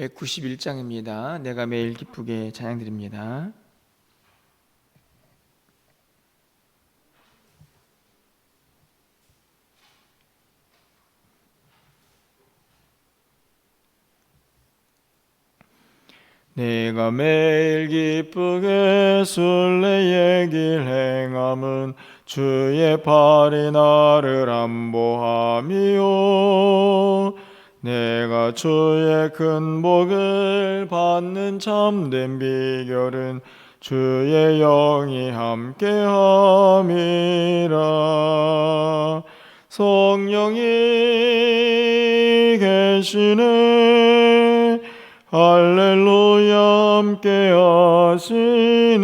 191장입니다. 내가 매일 기쁘게 찬양드립니다. 내가 매일 기쁘게 순례의 길 행함은 주의 팔이 나를 안보함이요 내가 주의 큰 복을 받는 참된 비결은 주의 영이 함께함이라. 성령이 계시네. 할렐루야 함께 하시네.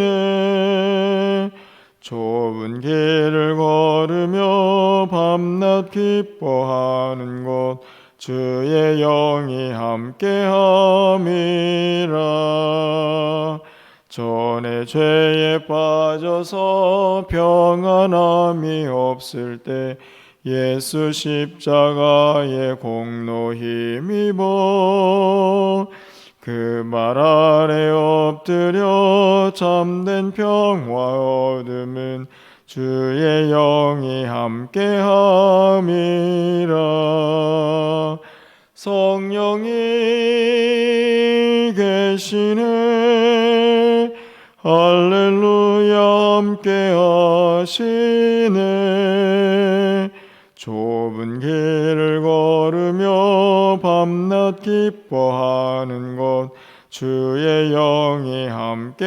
좁은 길을 걸으며 밤낮 기뻐하는 곳 주의 영이 함께함이라. 전에 죄에 빠져서 평안함이 없을 때 예수 십자가의 공로 힘입어 그 말 아래 엎드려 참된 평화 얻음은 주의 영이 함께함이라. 성령이 계시네. 할렐루야 함께하시네. 좁은 길을 걸으며 밤낮 기뻐하는 것 주의 영이 함께함이라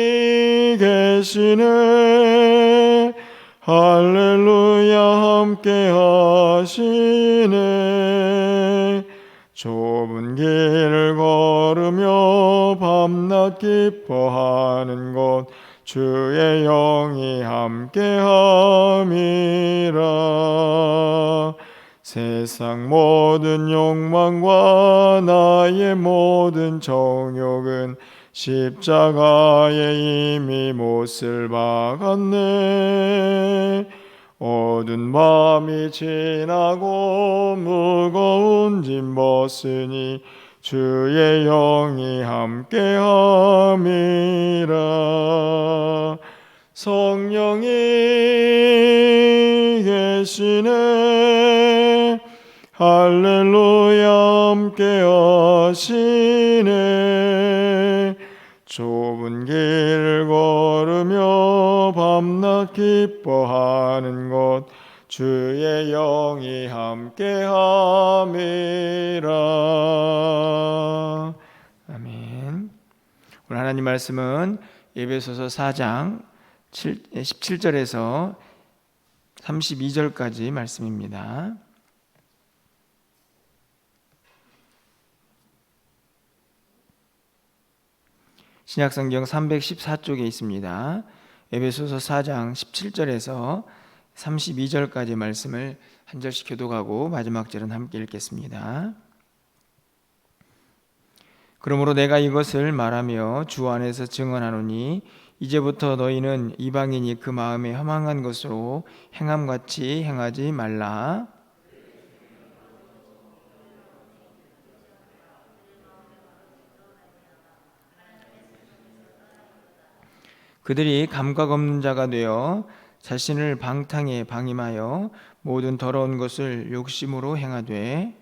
계시네. 할렐루야 함께 하시네. 좁은 길을 걸으며 밤낮 기뻐하는 곳 주의 영이 함께함이라. 세상 모든 욕망과 나의 모든 정욕은 십자가에 이미 못을 박았네. 어두운 밤이 지나고 무거운 짐 벗으니 주의 영이 함께함이라. 성령이 계시네. 할렐루야 함께하시네 좁은 길을 걸으며 밤낮 기뻐하는 것 주의 영이 함께함이라 아멘. 오늘 하나님 말씀은 예배소서 4장 7, 17절에서 32절까지 말씀입니다. 신약성경 314쪽에 있습니다. 에베소서 4장 17절에서 32절까지 말씀을 한 절씩 교독하고 마지막 절은 함께 읽겠습니다. 그러므로 내가 이것을 말하며 주 안에서 증언하노니 이제부터 너희는 이방인이 그 마음에 허망한 것으로 행함같이 행하지 말라. 그들이 감각 없는 자가 되어 자신을 방탕에 방임하여 모든 더러운 것을 욕심으로 행하되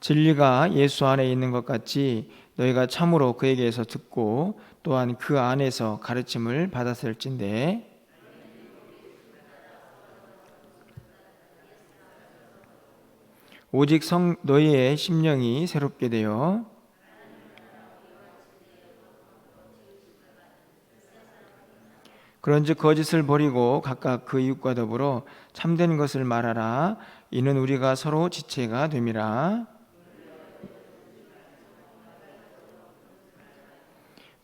진리가 예수 안에 있는 것 같이 너희가 참으로 그에게서 듣고 또한 그 안에서 가르침을 받았을진데 오직 성 너희의 심령이 새롭게 되어 그런즉 거짓을 버리고 각각 그 이웃과 더불어 참된 것을 말하라. 이는 우리가 서로 지체가 됨이라.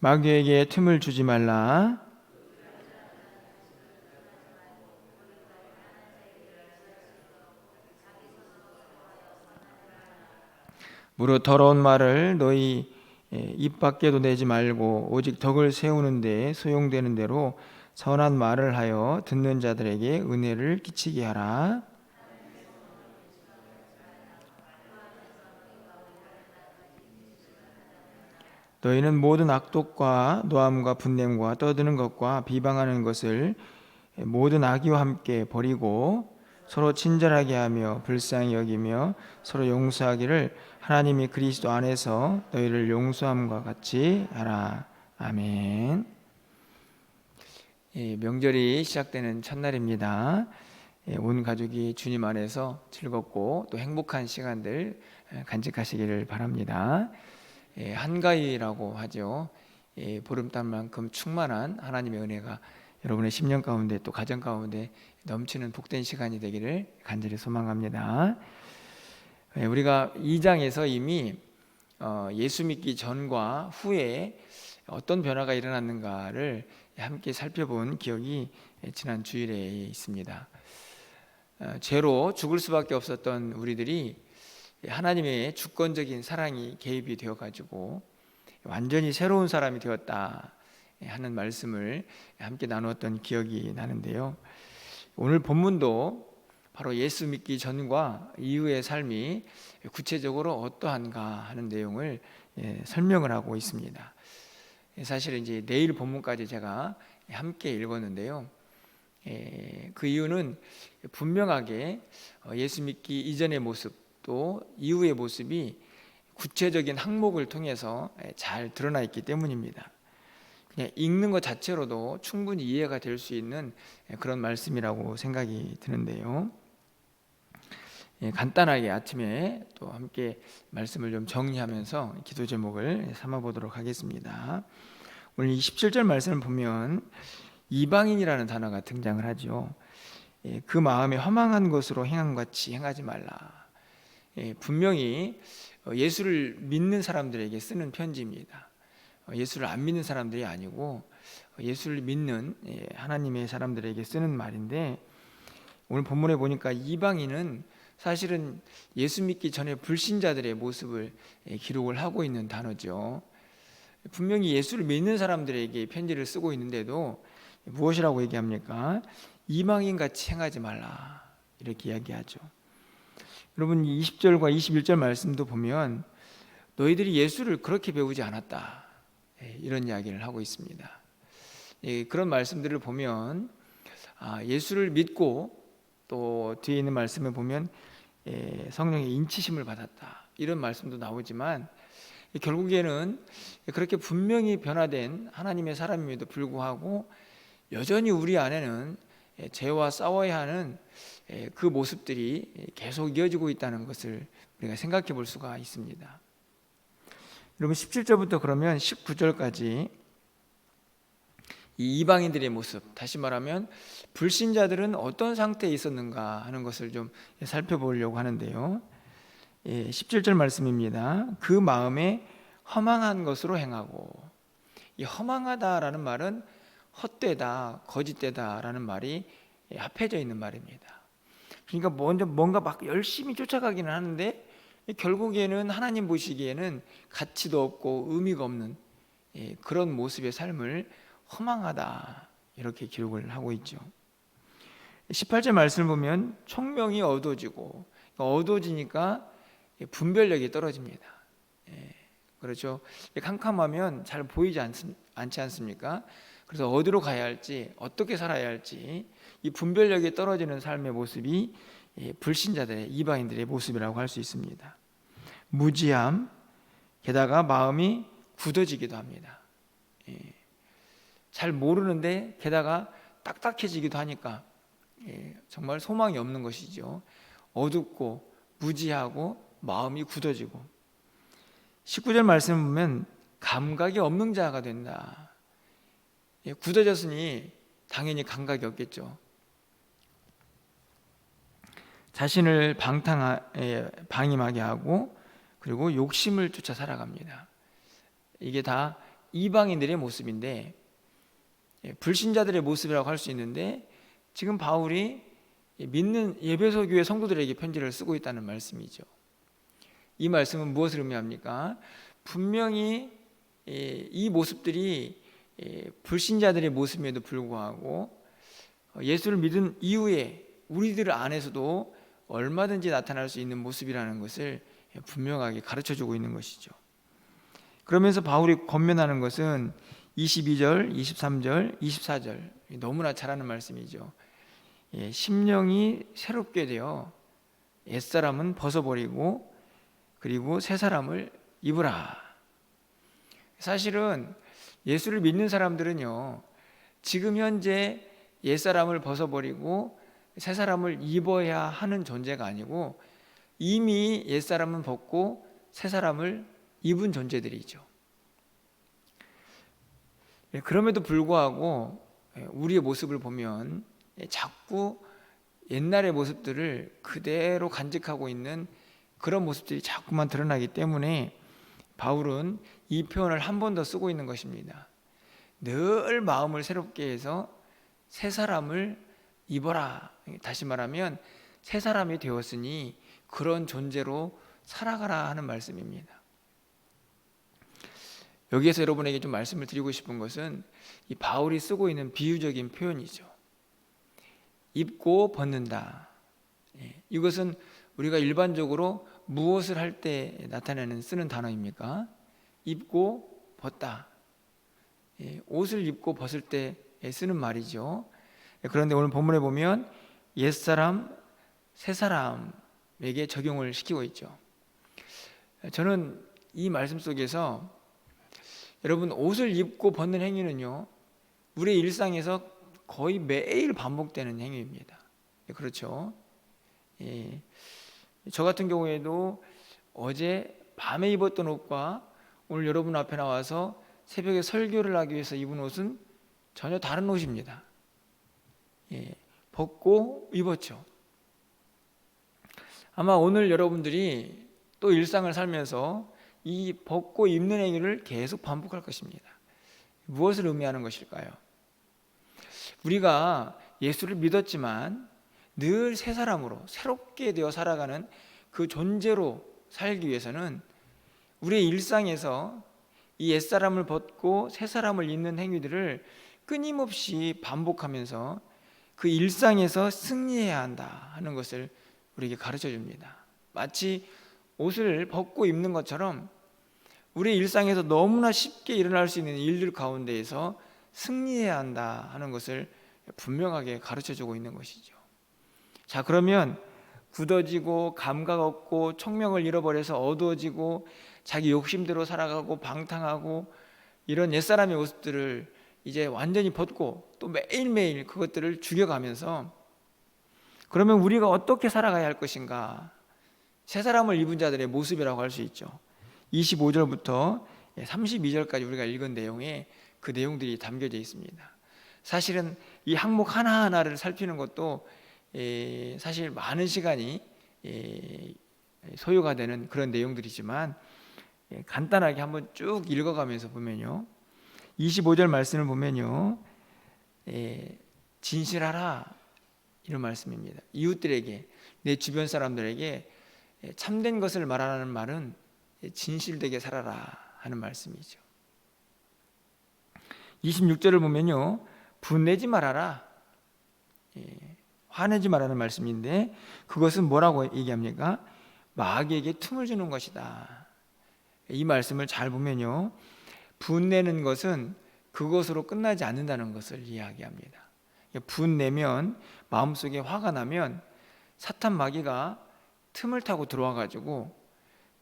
마귀에게 틈을 주지 말라. 무릇 더러운 말을 너희 입 밖에도 내지 말고 오직 덕을 세우는 데 소용되는 대로 선한 말을 하여 듣는 자들에게 은혜를 끼치게 하라. 너희는 모든 악독과 노함과 분냄과 떠드는 것과 비방하는 것을 모든 악의와 함께 버리고 서로 친절하게 하며 불쌍히 여기며 서로 용서하기를 하나님이 그리스도 안에서 너희를 용서함과 같이 하라. 아멘. 예, 명절이 시작되는 첫날입니다. 예, 온 가족이 주님 안에서 즐겁고 또 행복한 시간들 예, 간직하시기를 바랍니다. 예, 한가위라고 하죠. 예, 보름달만큼 충만한 하나님의 은혜가 여러분의 10년 가운데 또 가정 가운데 넘치는 복된 시간이 되기를 간절히 소망합니다. 예, 우리가 2장에서 이미 어, 예수 믿기 전과 후에 어떤 변화가 일어났는가를 함께 살펴본 기억이 지난 주일에 있습니다. 어, 죄로 죽을 수밖에 없었던 우리들이 하나님의 주권적인 사랑이 개입이 되어 가지고 완전히 새로운 사람이 되었다 하는 말씀을 함께 나누었던 기억이 나는데요. 오늘 본문도 바로 예수 믿기 전과 이후의 삶이 구체적으로 어떠한가 하는 내용을 예, 설명을 하고 있습니다. 사실 이제 내일 본문까지 제가 함께 읽었는데요. 예, 그 이유는 분명하게 예수 믿기 이전의 모습 또 이후의 모습이 구체적인 항목을 통해서 잘 드러나 있기 때문입니다. 그냥 읽는 것 자체로도 충분히 이해가 될 수 있는 그런 말씀이라고 생각이 드는데요. 예, 간단하게 아침에 또 함께 말씀을 좀 정리하면서 기도 제목을 삼아 보도록 하겠습니다. 오늘 27절 말씀을 보면 이방인이라는 단어가 등장을 하죠. 예, 그 마음에 허망한 것으로 행한 같이 행하지 말라. 예, 분명히 어, 예수를 믿는 사람들에게 쓰는 편지입니다. 어, 예수를 안 믿는 사람들이 아니고 어, 예수를 믿는 예, 하나님의 사람들에게 쓰는 말인데 오늘 본문에 보니까 이방인은 사실은 예수 믿기 전에 불신자들의 모습을 예, 기록을 하고 있는 단어죠. 분명히 예수를 믿는 사람들에게 편지를 쓰고 있는데도 무엇이라고 얘기합니까? 이방인 같이 행하지 말라 이렇게 이야기하죠. 여러분 20절과 21절 말씀도 보면 너희들이 예수를 그렇게 배우지 않았다. 예, 이런 이야기를 하고 있습니다. 예, 그런 말씀들을 보면 아, 예수를 믿고 또 뒤에 있는 말씀을 보면 예, 성령의 인치심을 받았다. 이런 말씀도 나오지만 결국에는 그렇게 분명히 변화된 하나님의 사람임에도 불구하고 여전히 우리 안에는 죄와 싸워야 하는 예, 그 모습들이 계속 이어지고 있다는 것을 우리가 생각해 볼 수가 있습니다. 여러분 17절부터 그러면 19절까지 이 이방인들의 모습, 다시 말하면 불신자들은 어떤 상태에 있었는가 하는 것을 좀 살펴보려고 하는데요. 17절 예, 말씀입니다. 그 마음에 허망한 것으로 행하고 이 허망하다라는 말은 헛되다, 거짓되다라는 말이 합해져 있는 말입니다. 그러니까 먼저 뭔가 막 열심히 쫓아가기는 하는데 결국에는 하나님 보시기에는 가치도 없고 의미가 없는 예, 그런 모습의 삶을 허망하다 이렇게 기록을 하고 있죠. 18절 말씀을 보면 총명이 어두워지고 어두워지니까 분별력이 떨어집니다. 예, 그렇죠. 캄캄하면 잘 보이지 않, 않지 않습니까? 그래서 어디로 가야 할지 어떻게 살아야 할지 이 분별력이 떨어지는 삶의 모습이 예, 불신자들의 이방인들의 모습이라고 할 수 있습니다. 무지함, 게다가 마음이 굳어지기도 합니다. 예, 잘 모르는데 게다가 딱딱해지기도 하니까 예, 정말 소망이 없는 것이죠. 어둡고 무지하고 마음이 굳어지고 19절 말씀 보면 감각이 없는 자가 된다. 예, 굳어졌으니 당연히 감각이 없겠죠. 자신을 방탕하, 예, 방임하게 하고 그리고 욕심을 쫓아 살아갑니다. 이게 다 이방인들의 모습인데 예, 불신자들의 모습이라고 할 수 있는데 지금 바울이 믿는 예배소 교회 성도들에게 편지를 쓰고 있다는 말씀이죠. 이 말씀은 무엇을 의미합니까? 분명히 예, 이 모습들이 예, 불신자들의 모습임에도 불구하고 어, 예수를 믿은 이후에 우리들 안에서도 얼마든지 나타날 수 있는 모습이라는 것을 분명하게 가르쳐 주고 있는 것이죠. 그러면서 바울이 권면하는 것은 22절, 23절, 24절 너무나 잘하는 말씀이죠. 예, 심령이 새롭게 되어 옛사람은 벗어버리고 그리고 새 사람을 입으라. 사실은 예수를 믿는 사람들은요, 지금 현재 옛사람을 벗어버리고 새 사람을 입어야 하는 존재가 아니고 이미 옛사람은 벗고 새 사람을 입은 존재들이죠. 예, 그럼에도 불구하고 예, 우리의 모습을 보면 예, 자꾸 옛날의 모습들을 그대로 간직하고 있는 그런 모습들이 자꾸만 드러나기 때문에 바울은 이 표현을 한 번 더 쓰고 있는 것입니다. 늘 마음을 새롭게 해서 새 사람을 입어라. 다시 말하면 새 사람이 되었으니 그런 존재로 살아가라 하는 말씀입니다. 여기에서 여러분에게 좀 말씀을 드리고 싶은 것은 이 바울이 쓰고 있는 비유적인 표현이죠. 입고 벗는다. 예, 이것은 우리가 일반적으로 무엇을 할 때 나타내는 쓰는 단어입니까? 입고 벗다. 예, 옷을 입고 벗을 때 쓰는 말이죠. 예, 그런데 오늘 본문에 보면 옛 사람, 새 사람에게 적용을 시키고 있죠. 저는 이 말씀 속에서 여러분 옷을 입고 벗는 행위는요. 우리의 일상에서 거의 매일 반복되는 행위입니다. 예, 그렇죠? 예. 저 같은 경우에도 어제 밤에 입었던 옷과 오늘 여러분 앞에 나와서 새벽에 설교를 하기 위해서 입은 옷은 전혀 다른 옷입니다. 예. 벗고 입었죠. 아마 오늘 여러분들이 또 일상을 살면서 이 벗고 입는 행위를 계속 반복할 것입니다. 무엇을 의미하는 것일까요? 우리가 예수를 믿었지만 늘 새 사람으로 새롭게 되어 살아가는 그 존재로 살기 위해서는 우리의 일상에서 이 옛사람을 벗고 새 사람을 입는 행위들을 끊임없이 반복하면서 그 일상에서 승리해야 한다 하는 것을 우리에게 가르쳐 줍니다. 마치 옷을 벗고 입는 것처럼 우리 일상에서 너무나 쉽게 일어날 수 있는 일들 가운데에서 승리해야 한다 하는 것을 분명하게 가르쳐 주고 있는 것이죠. 자, 그러면 굳어지고 감각 없고 청명을 잃어버려서 어두워지고 자기 욕심대로 살아가고 방탕하고 이런 옛사람의 모습들을 이제 완전히 벗고 또 매일매일 그것들을 죽여가면서 그러면 우리가 어떻게 살아가야 할 것인가? 새 사람을 입은 자들의 모습이라고 할 수 있죠. 25절부터 32절까지 우리가 읽은 내용에 그 내용들이 담겨져 있습니다. 사실은 이 항목 하나하나를 살피는 것도 사실 많은 시간이 소요가 되는 그런 내용들이지만 간단하게 한번 쭉 읽어가면서 보면요. 25절 말씀을 보면요. 진실하라 이런 말씀입니다. 이웃들에게 내 주변 사람들에게 예, 참된 것을 말하는 말은 예, 진실되게 살아라 하는 말씀이죠. 26절을 보면요. 분내지 말아라. 예, 화내지 말라는 말씀인데 그것은 뭐라고 얘기합니까? 마귀에게 틈을 주는 것이다. 이 말씀을 잘 보면요. 분내는 것은 그것으로 끝나지 않는다는 것을 이야기합니다. 분내면 마음속에 화가 나면 사탄 마귀가 틈을 타고 들어와 가지고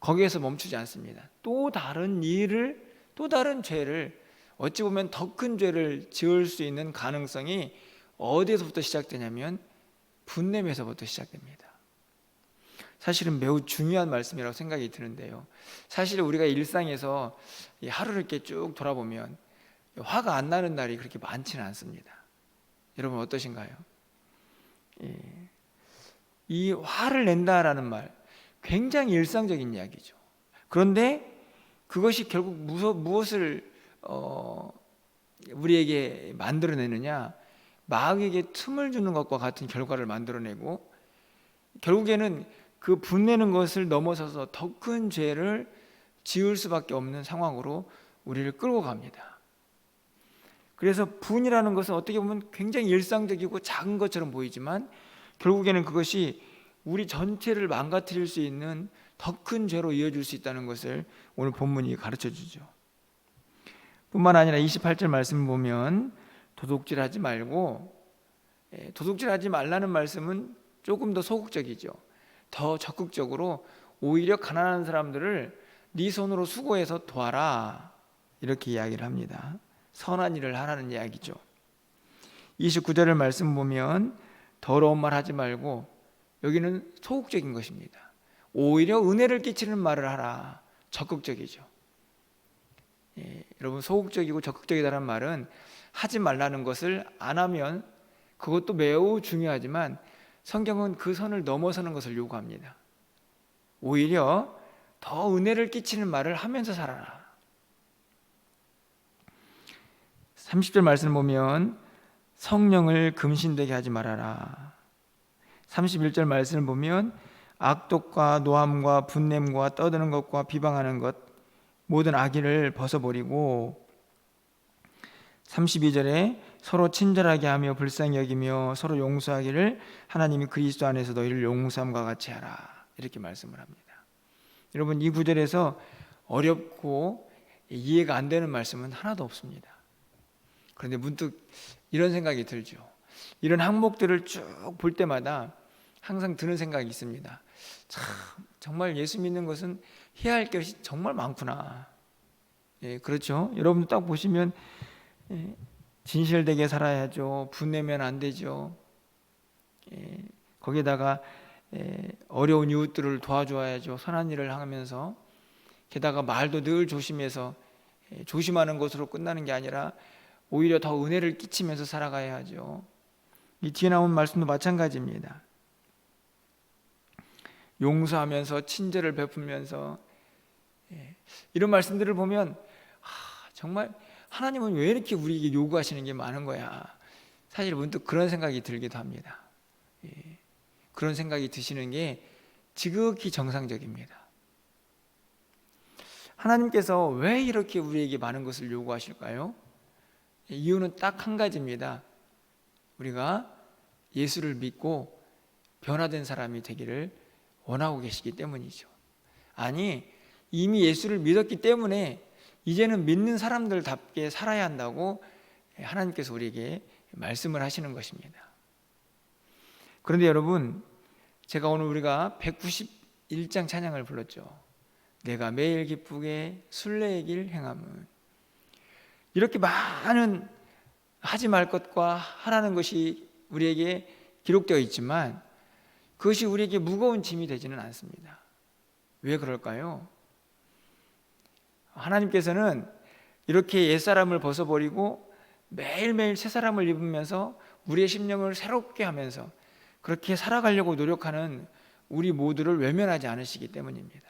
거기에서 멈추지 않습니다. 또 다른 일을 또 다른 죄를 어찌 보면 더 큰 죄를 지을 수 있는 가능성이 어디에서부터 시작되냐면 분냄에서부터 시작됩니다. 사실은 매우 중요한 말씀이라고 생각이 드는데요. 사실 우리가 일상에서 하루를 이렇게 쭉 돌아보면 화가 안 나는 날이 그렇게 많지는 않습니다. 여러분 어떠신가요? 예. 이 화를 낸다라는 말 굉장히 일상적인 이야기죠. 그런데 그것이 결국 무엇을 어, 우리에게 만들어내느냐 마귀에게 틈을 주는 것과 같은 결과를 만들어내고 결국에는 그 분내는 것을 넘어서서 더 큰 죄를 지을 수밖에 없는 상황으로 우리를 끌고 갑니다. 그래서 분이라는 것은 어떻게 보면 굉장히 일상적이고 작은 것처럼 보이지만 결국에는 그것이 우리 전체를 망가뜨릴 수 있는 더 큰 죄로 이어질 수 있다는 것을 오늘 본문이 가르쳐 주죠. 뿐만 아니라 28절 말씀 보면 도둑질하지 말고 예, 도둑질하지 말라는 말씀은 조금 더 소극적이죠. 더 적극적으로 오히려 가난한 사람들을 네 손으로 수고해서 도와라 이렇게 이야기를 합니다. 선한 일을 하라는 이야기죠. 29절을 말씀 보면 더러운 말 하지 말고 여기는 소극적인 것입니다. 오히려 은혜를 끼치는 말을 하라. 적극적이죠. 예, 여러분 소극적이고 적극적이다는 말은 하지 말라는 것을 안 하면 그것도 매우 중요하지만 성경은 그 선을 넘어서는 것을 요구합니다. 오히려 더 은혜를 끼치는 말을 하면서 살아라. 30절 말씀을 보면 성령을 금신되게 하지 말아라. 31절 말씀을 보면 악독과 노함과 분냄과 떠드는 것과 비방하는 것 모든 악의를 벗어버리고 32절에 서로 친절하게 하며 불쌍히 여기며 서로 용서하기를 하나님이 그리스도 안에서 너희를 용서함과 같이 하라 이렇게 말씀을 합니다. 여러분 이 구절에서 어렵고 이해가 안 되는 말씀은 하나도 없습니다. 그런데 문득 이런 생각이 들죠. 이런 항목들을 쭉 볼 때마다 항상 드는 생각이 있습니다. 참 정말 예수 믿는 것은 해야 할 것이 정말 많구나. 예, 그렇죠. 여러분도 딱 보시면 예, 진실되게 살아야죠. 분내면 안 되죠. 예, 거기다가 예, 어려운 이웃들을 도와줘야죠. 선한 일을 하면서 게다가 말도 늘 조심해서 예, 조심하는 것으로 끝나는 게 아니라 오히려 더 은혜를 끼치면서 살아가야 하죠. 이 뒤에 나온 말씀도 마찬가지입니다. 용서하면서 친절을 베풀면서 예, 이런 말씀들을 보면 아, 정말 하나님은 왜 이렇게 우리에게 요구하시는 게 많은 거야? 사실 문득 그런 생각이 들기도 합니다. 예, 그런 생각이 드시는 게 지극히 정상적입니다. 하나님께서 왜 이렇게 우리에게 많은 것을 요구하실까요? 이유는 딱 한 가지입니다. 우리가 예수를 믿고 변화된 사람이 되기를 원하고 계시기 때문이죠. 아니, 이미 예수를 믿었기 때문에 이제는 믿는 사람들답게 살아야 한다고 하나님께서 우리에게 말씀을 하시는 것입니다. 그런데 여러분, 제가 오늘 우리가 191장 찬양을 불렀죠. 내가 매일 기쁘게 순례의 길 행함은 이렇게 많은 하지 말 것과 하라는 것이 우리에게 기록되어 있지만 그것이 우리에게 무거운 짐이 되지는 않습니다. 왜 그럴까요? 하나님께서는 이렇게 옛사람을 벗어버리고 매일매일 새 사람을 입으면서 우리의 심령을 새롭게 하면서 그렇게 살아가려고 노력하는 우리 모두를 외면하지 않으시기 때문입니다.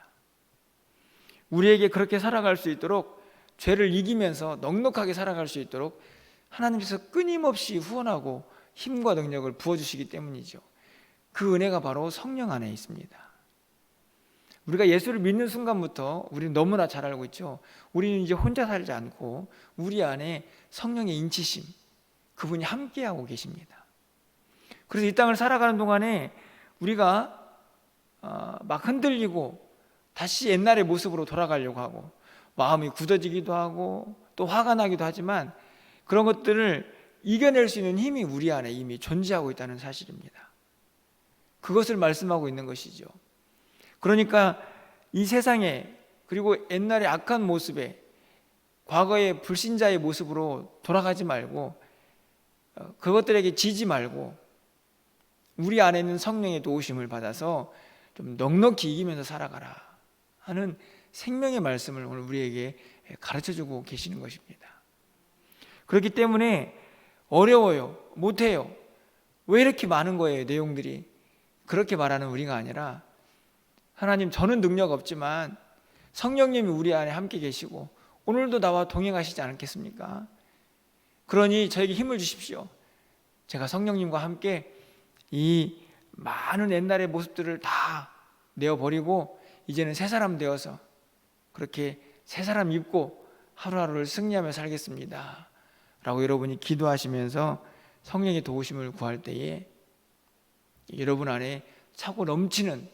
우리에게 그렇게 살아갈 수 있도록 죄를 이기면서 넉넉하게 살아갈 수 있도록 하나님께서 끊임없이 후원하고 힘과 능력을 부어주시기 때문이죠. 그 은혜가 바로 성령 안에 있습니다. 우리가 예수를 믿는 순간부터 우리는 너무나 잘 알고 있죠. 우리는 이제 혼자 살지 않고 우리 안에 성령의 인치심, 그분이 함께하고 계십니다. 그래서 이 땅을 살아가는 동안에 우리가 어, 막 흔들리고 다시 옛날의 모습으로 돌아가려고 하고 마음이 굳어지기도 하고 또 화가 나기도 하지만 그런 것들을 이겨낼 수 있는 힘이 우리 안에 이미 존재하고 있다는 사실입니다. 그것을 말씀하고 있는 것이죠. 그러니까 이 세상에 그리고 옛날의 악한 모습에 과거의 불신자의 모습으로 돌아가지 말고 어, 그것들에게 지지 말고 우리 안에 있는 성령의 도우심을 받아서 좀 넉넉히 이기면서 살아가라 하는 생명의 말씀을 오늘 우리에게 가르쳐 주고 계시는 것입니다. 그렇기 때문에 어려워요. 못해요. 왜 이렇게 많은 거예요, 내용들이. 그렇게 말하는 우리가 아니라 하나님 저는 능력 없지만 성령님이 우리 안에 함께 계시고 오늘도 나와 동행하시지 않겠습니까? 그러니 저에게 힘을 주십시오. 제가 성령님과 함께 이 많은 옛날의 모습들을 다 내어버리고 이제는 새 사람 되어서 그렇게 새 사람 입고 하루하루를 승리하며 살겠습니다. 라고 여러분이 기도하시면서 성령의 도우심을 구할 때에 여러분 안에 차고 넘치는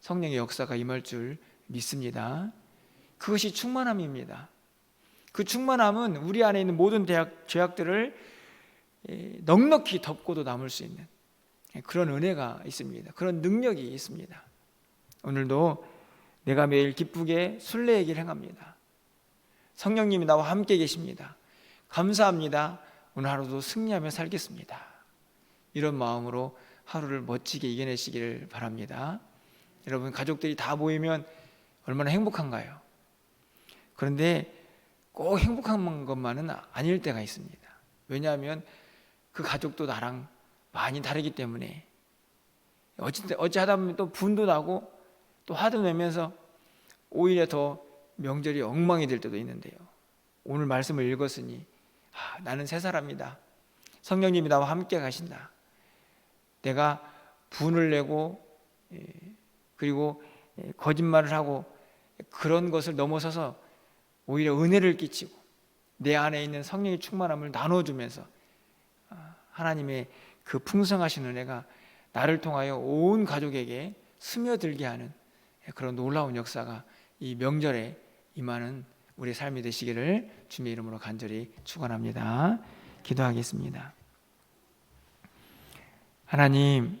성령의 역사가 임할 줄 믿습니다. 그것이 충만함입니다. 그 충만함은 우리 안에 있는 모든 대학, 죄악들을 예, 넉넉히 덮고도 남을 수 있는 그런 은혜가 있습니다. 그런 능력이 있습니다. 오늘도 내가 매일 기쁘게 순례의 행합니다. 성령님이 나와 함께 계십니다. 감사합니다. 오늘 하루도 승리하며 살겠습니다. 이런 마음으로 하루를 멋지게 이겨내시기를 바랍니다. 여러분 가족들이 다 모이면 얼마나 행복한가요? 그런데 꼭 행복한 것만은 아닐 때가 있습니다. 왜냐하면 그 가족도 나랑 많이 다르기 때문에 어찌, 어찌 하다 보면 또 분도 나고 또 화도 내면서 오히려 더 명절이 엉망이 될 때도 있는데요. 오늘 말씀을 읽었으니 아, 나는 새 사람이다. 성령님이 나와 함께 가신다. 내가 분을 내고 예, 그리고 예, 거짓말을 하고 그런 것을 넘어서서 오히려 은혜를 끼치고 내 안에 있는 성령의 충만함을 나눠주면서 아, 하나님의 그 풍성하신 은혜가 나를 통하여 온 가족에게 스며들게 하는 그런 놀라운 역사가 이 명절에 임하는 우리의 삶이 되시기를 주님의 이름으로 간절히 축원합니다. 기도하겠습니다. 하나님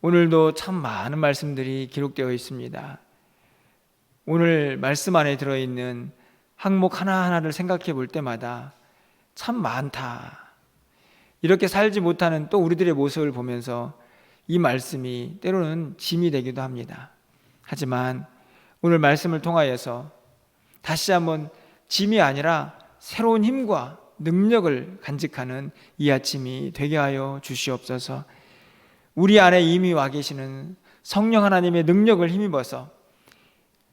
오늘도 참 많은 말씀들이 기록되어 있습니다. 오늘 말씀 안에 들어 있는 항목 하나하나를 생각해 볼 때마다 참 많다. 이렇게 살지 못하는 또 우리들의 모습을 보면서 이 말씀이 때로는 짐이 되기도 합니다. 하지만 오늘 말씀을 통하여서 다시 한번 짐이 아니라 새로운 힘과 능력을 간직하는 이 아침이 되게 하여 주시옵소서. 우리 안에 이미 와 계시는 성령 하나님의 능력을 힘입어서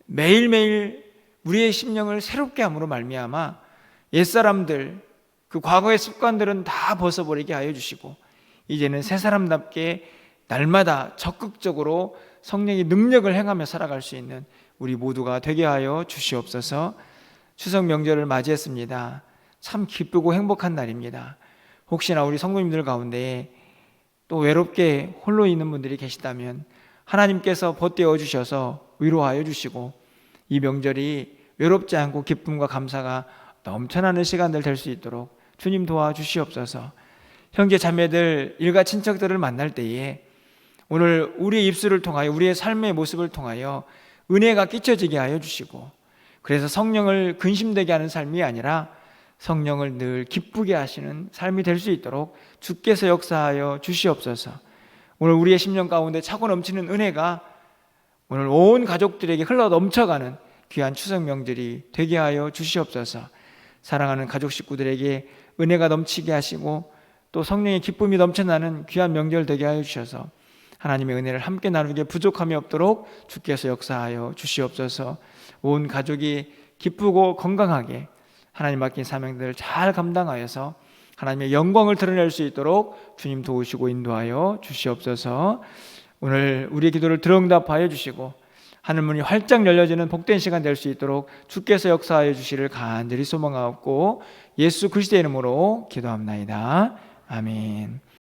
매일매일 우리의 심령을 새롭게 함으로 말미암아 옛사람들 그 과거의 습관들은 다 벗어버리게 하여 주시고 이제는 새 사람답게 날마다 적극적으로 성령의 능력을 행하며 살아갈 수 있는 우리 모두가 되게 하여 주시옵소서. 추석 명절을 맞이했습니다. 참 기쁘고 행복한 날입니다. 혹시나 우리 성도님들 가운데 또 외롭게 홀로 있는 분들이 계시다면 하나님께서 벗대어 주셔서 위로하여 주시고 이 명절이 외롭지 않고 기쁨과 감사가 넘쳐나는 시간들 될 수 있도록 주님 도와주시옵소서. 형제 자매들 일가 친척들을 만날 때에 오늘 우리의 입술을 통하여 우리의 삶의 모습을 통하여 은혜가 끼쳐지게 하여 주시고 그래서 성령을 근심되게 하는 삶이 아니라 성령을 늘 기쁘게 하시는 삶이 될 수 있도록 주께서 역사하여 주시옵소서. 오늘 우리의 심령 가운데 차고 넘치는 은혜가 오늘 온 가족들에게 흘러 넘쳐가는 귀한 추석 명절이 되게 하여 주시옵소서. 사랑하는 가족 식구들에게 은혜가 넘치게 하시고 또 성령의 기쁨이 넘쳐나는 귀한 명절 되게 하여 주셔서 하나님의 은혜를 함께 나누게 부족함이 없도록 주께서 역사하여 주시옵소서. 온 가족이 기쁘고 건강하게 하나님 맡긴 사명들을 잘 감당하여서 하나님의 영광을 드러낼 수 있도록 주님 도우시고 인도하여 주시옵소서. 오늘 우리의 기도를 들응답하여 주시고 하늘 문이 활짝 열려지는 복된 시간 될 수 있도록 주께서 역사하여 주시를 간절히 소망하옵고 예수 그리스도의 이름으로 기도합나이다. 아멘.